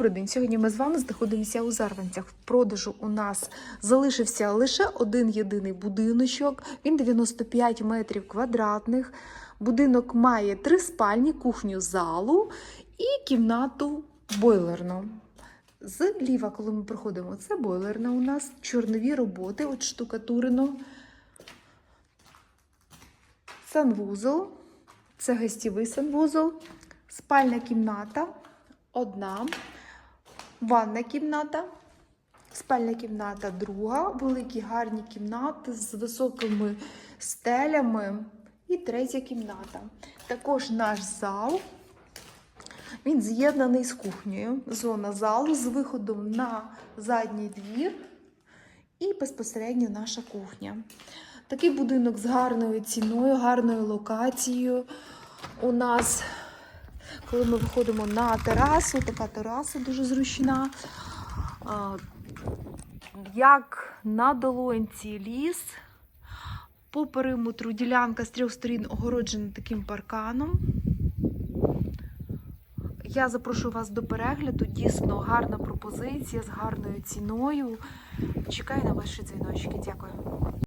Добрий день. Сьогодні ми з вами знаходимося у Зарванцях. В продажу у нас залишився лише один єдиний будиночок. Він 95 метрів квадратних. Будинок має три спальні, кухню, залу і кімнату бойлерну. Зліва, коли ми проходимо, це бойлерна у нас, чорнові роботи, от штукатурено. Санвузол, це гостєвий санвузол, спальна кімната, одна, ванна кімната, спальна кімната друга, великі гарні кімнати з високими стелями і третя кімната. Також наш зал. Він з'єднаний з кухнею. Зона залу з виходом на задній двір і безпосередньо наша кухня. Такий будинок з гарною ціною, гарною локацією. У нас, коли ми виходимо на терасу, така тераса дуже зручна. Як на долонці ліс. По периметру ділянка з трьох сторін огороджена таким парканом. Я запрошую вас до перегляду. Дійсно гарна пропозиція з гарною ціною. Чекаю на ваші дзвіночки. Дякую.